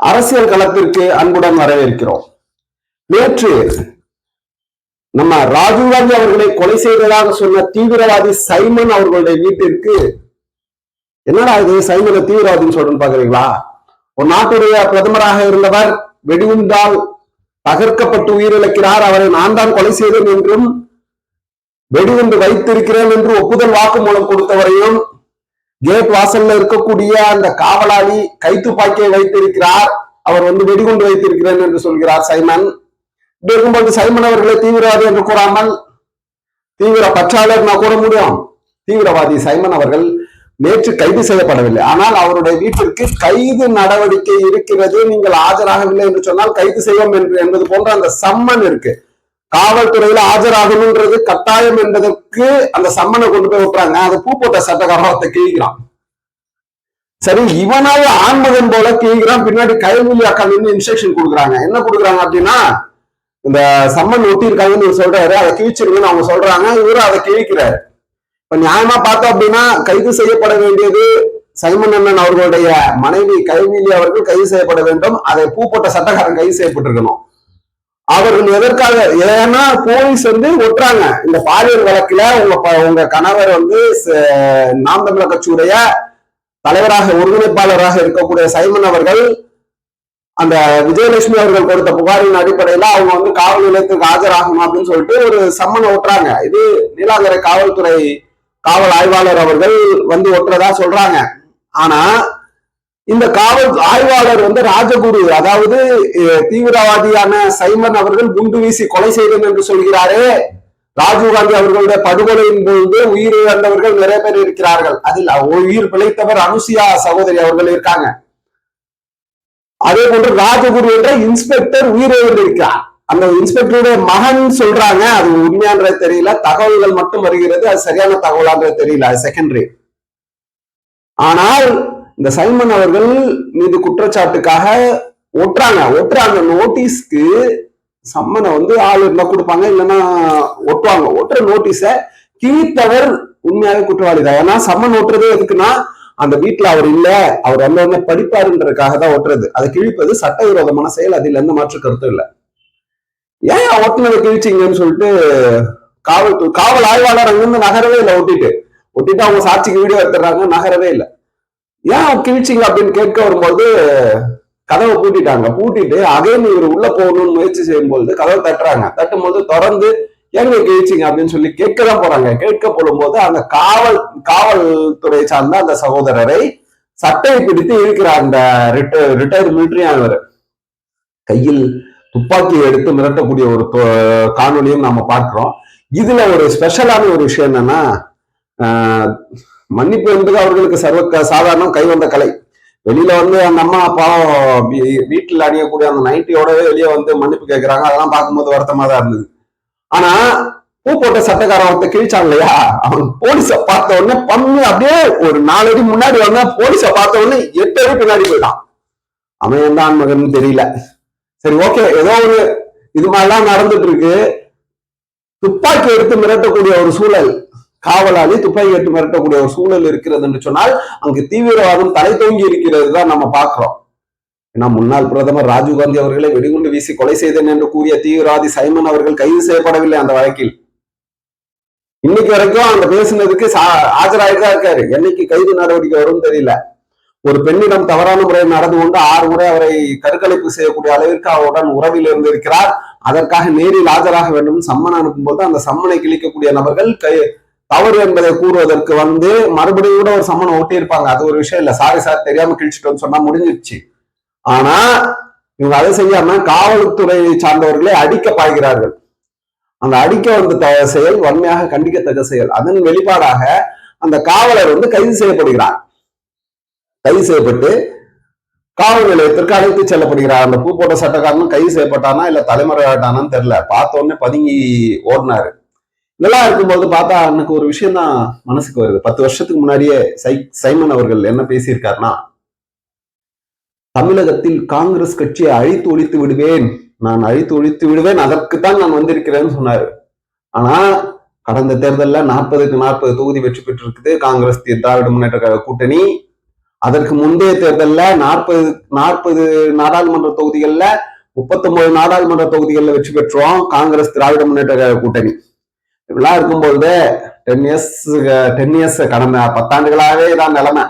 அரசியல் களத்திற்கு அன்புடன் வரவேற்கிறோம். நேற்று நம்ம ராஜீவ்காந்தி அவர்களை கொலை செய்ததாக சொன்ன தீவிரவாதி சைமன் அவர்களுடைய வீட்டிற்கு என்னடா இது? சைமனை தீவிரவாதின்னு சொல்றேன்னு பாக்குறீங்களா ஒரு நாட்டுடைய பிரதமராக இருந்தவர் வெடிகுண்டால் தகர்க்கப்பட்டு உயிரிழக்கிறார். அவரை நான் தான் கொலை செய்தேன் என்றும் வெடிகுண்டு வைத்திருக்கிறேன் என்று ஒப்புதல் வாக்குமூலம் கொடுத்தவரையும் கேட் வாசல்ல இருக்கக்கூடிய அந்த காவலாளி கைத்துப்பாக்கியை வைத்திருக்கிறார். அவர் வந்து வெடிகுண்டு வைத்திருக்கிறேன் என்று சொல்கிறார் சைமன். இப்படி இருக்கும்போது சைமன் அவர்களை தீவிரவாதி என்று கூறாமல் தீவிர பற்றாளர் நான் கூற முடியும். தீவிரவாதி சைமன் அவர்கள் நேற்று கைது செய்யப்படவில்லை. ஆனால் அவருடைய வீட்டிற்கு கைது நடவடிக்கை இருக்கிறது. நீங்கள் ஆஜராகவில்லை என்று சொன்னால் கைது செய்வோம் என்று என்பது போன்ற அந்த சம்மன் இருக்கு. காவல்துறையில ஆஜராகணும்ன்றது கட்டாயம் என்பதற்கு அந்த சம்மனை கொண்டு போய் விட்டுறாங்க. அது பூ போட்ட சட்டக்காரத்தை கிழிக்கிறான். சரி இவனால ஆண்மகன் போல கிழிக்கிறான். பின்னாடி கைவிழி அக்கா நின்று இன்ஸ்ட்ரக்ஷன் கொடுக்குறாங்க. என்ன கொடுக்குறாங்க அப்படின்னா இந்த சம்மன் ஒட்டி இருக்காங்கன்னு இவர் சொல்றாரு. அதை கிழிச்சிருக்குன்னு அவங்க சொல்றாங்க. இவரும் அதை கிழிக்கிறாரு. இப்ப நியாயமா பார்த்தோம் அப்படின்னா கைது செய்யப்பட வேண்டியது சைமன் அண்ணன் அவர்களுடைய மனைவி கைவிலி அவர்கள் கைது செய்யப்பட வேண்டும். அதை பூ போட்ட சட்டக்காரன் கைது செய்யப்பட்டிருக்கணும். அவர்கள் எதற்காக? ஏன்னா போலீஸ் வந்து ஒட்டுறாங்க. இந்த பாலியல் வழக்குல உங்க ப- உங்க கணவர் வந்து ச- நாம் தமிழர் கட்சியுடைய தலைவராக ஒருங்கிணைப்பாளராக இருக்கக்கூடிய சைமன் அவர்கள் அந்த விஜயலட்சுமி அவர்கள் கொடுத்த புகாரின் அடிப்படையில அவங்க வந்து காவல் நிலையத்துக்கு ஆஜராகணும் அப்படின்னு சொல்லிட்டு ஒரு சம்மன் ஒட்டுறாங்க. இது நீலாங்கரை காவல்துறை காவல் ஆய்வாளர் அவர்கள் வந்து ஒட்டுறதா சொல்றாங்க. ஆனா இந்த காவல் ஆய்வாளர் வந்து ராஜகுரு அதாவது தீவிரவாதியான சைமன் அவர்கள் குண்டு வீசி கொலை செய்தேன் என்று சொல்கிறாரே. ராஜீவ்காந்தி அவர்களுடைய படுகொலையின் போது உயிரிழந்தவர்கள் நிறைய பேர் இருக்கிறார்கள். அதில் உயிர் பிழைத்தவர் அனுசியா சகோதரி அவர்கள் இருக்காங்க. அதே போன்று ராஜகுரு என்ற இன்ஸ்பெக்டர் உயிரிழந்திருக்கிறார் அந்த இன்ஸ்பெக்டருடைய மகன் சொல்றாங்க அது உண்மையான்றது தெரியல தகவல்கள் மட்டும் வருகிறது அது சரியான தகவலான்றது தெரியல அது செகண்டரி ஆனால் இந்த சைமன் அவர்கள் மீது குற்றச்சாட்டுக்காக ஒட்டுறாங்க ஒட்டுறாங்க நோட்டீஸ்க்கு சம்மனை வந்து ஆள் இருந்தா கொடுப்பாங்க இல்லைன்னா ஒட்டுவாங்க ஒட்டுற நோட்டீஸை கிழித்தவர் உண்மையாகவே குற்றவாளி தான் ஏன்னா சம்மன் ஒட்டுறதே எதுக்குன்னா அந்த வீட்டுல அவர் இல்ல அவர் வந்த உடனே படிப்பாருன்றதுக்காக தான் ஒட்டுறது அதை கிழிப்பது சட்டவிரோதமான செயல் அதில் எந்த மாற்று கருத்தும் இல்லை. ஏன் ஒட்டுனதை கிழிச்சிங்கன்னு சொல்லிட்டு காவல் காவல் ஆய்வாளர் அங்கிருந்து நகரவே இல்லை ஒட்டிட்டு ஒட்டிட்டு அவங்க சாட்சிக்கு வீடியோ எடுத்துறாங்க நகரவே இல்லை. ஏன் கிழிச்சிங்க அப்படின்னு கேட்க வரும்போது கதவை பூட்டிட்டாங்க. பூட்டிட்டு அகைன் இவர் உள்ள போகணும்னு முயற்சி செய்யும்போது கதவை தட்டுறாங்க. தட்டும்போது தொடர்ந்து ஏங்க கிழிச்சிங்க? அப்படின்னு சொல்லி கேட்க தான் போறாங்க. கேட்க போடும்போது அந்த காவல் காவல்துறை சார்ந்த அந்த சகோதரரை சட்டையை பிடித்து இருக்கிற அந்த ரிட்டையர் மிலிட்டரி ஆனவர் கையில் துப்பாக்கியை எடுத்து மிரட்டக்கூடிய ஒரு காணொலியும் நாம பார்க்கிறோம். இதுல ஒரு ஸ்பெஷலான ஒரு விஷயம் என்னன்னா ஆஹ், மன்னிப்பு என்பது அவர்களுக்கு சர்வ சாதாரணம் சாதாரணம் கைவந்த கலை. வெளியில வந்து அந்த அம்மா பாவம் வீ- வீட்டுல அணியக்கூடிய அந்த நைட்டியோடவே வெளியே வந்து மன்னிப்பு கேட்கிறாங்க. அதெல்லாம் பார்க்கும்போது வருத்தமா தான் இருந்தது. ஆனா பூ போட்ட சட்டக்காரன் ஒருத்த கிழிச்சான் இல்லையா? அவன் போலீஸ பார்த்த உடனே பம்மு அப்படியே ஒரு நாலு அடி முன்னாடி வந்தா போலீஸ பார்த்த உடனே எட்டு அடி பின்னாடி போயிட்டான். அவன் எந்த ஆண்மகன் தெரியல. சரி ஓகே. ஏதோ ஒரு இது மாதிரிலாம் நடந்துட்டு இருக்கு. துப்பாக்கி எடுத்து மிரட்டக்கூடிய ஒரு சூழல். காவலாளி துப்பாக்கி எடுத்து மிரட்டக்கூடிய ஒரு சூழல் இருக்கிறது என்று சொன்னால் அங்கு தீவிரவாதம் தலை தோங்கி இருக்கிறது தான் நம்ம பார்க்கிறோம். ஏன்னா முன்னாள் பிரதமர் ராஜீவ்காந்தி அவர்களை வெடிகுண்டு வீசி கொலை செய்தேன் என்று கூறிய தீவிரவாதி சைமன் அவர்கள் கைது செய்யப்படவில்லை அந்த வழக்கில். இன்னைக்கு வரைக்கும் அந்த பேசுனதுக்கு சா- ஆஜராயிட்டு தான் இருக்காரு. என்னைக்கு கைது நடவடிக்கை வரும் தெரியல. ஒரு பெண்ணிடம் தவறான முறையில் நடந்து கொண்டு ஆறு முறை அவரை கருக்கலைப்பு செய்யக்கூடிய அளவிற்கு அவருடன் உறவில் இருந்திருக்கிறார். அதற்காக நேரில் ஆஜராக வேண்டும் சம்மன் அனுப்பும்போது அந்த சம்மனை கிழிக்கக்கூடிய நபர்கள் கை தவறு என்பதை கூறுவதற்கு வந்து மறுபடியும் கூட ஒரு சம்மனை ஒட்டியிருப்பாங்க அது ஒரு விஷயம் இல்ல. சாரி சார் தெரியாம கிழிச்சிட்டோம்னு சொன்னா முடிஞ்சிருச்சு. ஆனா இவங்க அதை செய்யாம காவல்துறை சார்ந்தவர்களை அடிக்க பாய்கிறார்கள். அந்த அடிக்க வந்த செயல் வன்மையாக கண்டிக்கத்தக்க செயல். அதன் வெளிப்பாடாக அந்த காவலர் வந்து கைது செய்யப்படுகிறார். கைது செய்யப்பட்டு காவல் நிலையத்திற்கு அழைத்து செல்லப்படுகிறார். அந்த பூ போட்ட சட்டக்காரனும் கைது செய்யப்பட்டானா இல்ல தலைமறையாட்டானான்னு தெரியல. பார்த்த உடனே பதுங்கி ஓடினாரு. இதெல்லாம் இருக்கும்போது பார்த்தா எனக்கு ஒரு விஷயம் தான் மனசுக்கு வருது. பத்து வருஷத்துக்கு முன்னாடியே சை சைமன் அவர்கள் என்ன பேசியிருக்காருன்னா தமிழகத்தில் காங்கிரஸ் கட்சியை அழித்து ஒழித்து விடுவேன். நான் அழித்து ஒழித்து விடுவேன். அதற்குத்தான் நான் வந்திருக்கிறேன்னு சொன்னாரு. ஆனா கடந்த தேர்தல்ல நாற்பதுக்கு நாற்பது தொகுதி வெற்றி பெற்றிருக்குது. காங்கிரஸ் திராவிட முன்னேற்ற கழக கூட்டணி. அதற்கு முந்தைய தேர்தலில் நாற்பது நாற்பது நாடாளுமன்ற தொகுதிகளில் முப்பத்தொன்பது நாடாளுமன்ற தொகுதிகளில் வெற்றி பெற்றோம். காங்கிரஸ் திராவிட முன்னேற்ற கழக கூட்டணி. இப்படிலாம் இருக்கும்பொழுது டென் இயர்ஸ் டென் இயர்ஸ் கடந்த பத்தாண்டுகளாகவே தான் நிலைமை.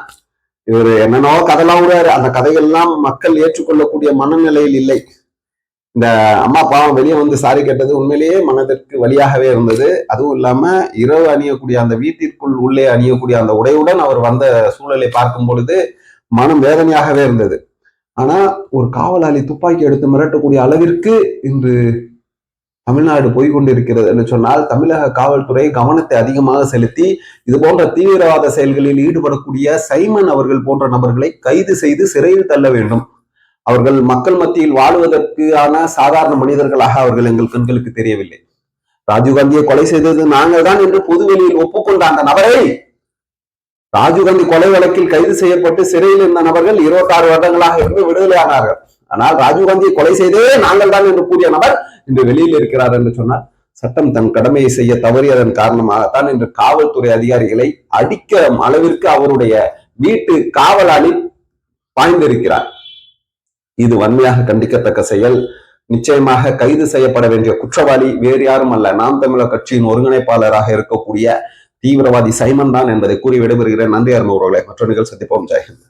இவர் என்னென்னோ கதைலாம் விடுறாரு அந்த கதைகள்லாம் மக்கள் ஏற்றுக்கொள்ளக்கூடிய மனநிலையில் இல்லை. இந்த அம்மா பாவம் வெளியே வந்து சாரி கேட்டது உண்மையிலேயே மனதிற்கு வழியாகவே இருந்தது. அதுவும் இல்லாம இரவு அணியக்கூடிய அந்த வீட்டிற்குள் உள்ளே அணியக்கூடிய அந்த உடையுடன் அவர் வந்த சூழலை பார்க்கும் பொழுது மனம் வேதனையாகவே இருந்தது. ஆனா ஒரு காவலாளி துப்பாக்கி எடுத்து மிரட்டக்கூடிய அளவிற்கு இன்று தமிழ்நாடு போய்கொண்டிருக்கிறது என்று சொன்னால் தமிழக காவல்துறை கவனத்தை அதிகமாக செலுத்தி இது போன்ற தீவிரவாத செயல்களில் ஈடுபடக்கூடிய சைமன் அவர்கள் போன்ற நபர்களை கைது செய்து சிறையில் தள்ள வேண்டும். அவர்கள் மக்கள் மத்தியில் வாழ்வதற்கான சாதாரண மனிதர்களாக அவர்கள் எங்கள் கண்களுக்கு தெரியவில்லை. ராஜீவ்காந்தியை கொலை செய்தது நாங்கள் தான் என்று பொதுவெளியில் ஒப்புக்கொண்ட அந்த நபரை ராஜீவ்காந்தி கொலை வழக்கில் கைது செய்யப்பட்டு சிறையில் இருந்த நபர்கள் இருபத்தாறு வருடங்களாக இருந்து விடுதலையானார்கள். ஆனால் ராஜீவ்காந்தியை கொலை செய்தே நாங்கள் தான் என்று கூறிய நபர் இன்று வெளியில் இருக்கிறார் என்று சொன்னார். சட்டம் தன் கடமையை செய்ய தவறியதன் காரணமாகத்தான் இன்று காவல்துறை அதிகாரிகளை அடிக்க அளவிற்கு அவருடைய வீட்டு காவலாளி பாய்ந்திருக்கிறார். இது வன்மையாக கண்டிக்கத்தக்க செயல். நிச்சயமாக கைது செய்யப்பட வேண்டிய குற்றவாளி வேறு யாரும் அல்ல நாம் தமிழர் கட்சியின் ஒருங்கிணைப்பாளராக இருக்கக்கூடிய தீவிரவாதி சைமன் தான் என்பதை கூறி விடைபெறுகிறேன். நன்றி அருண் மற்ற நிகழ்ச்சி சந்திப்போம். ஜெயஹிந்த்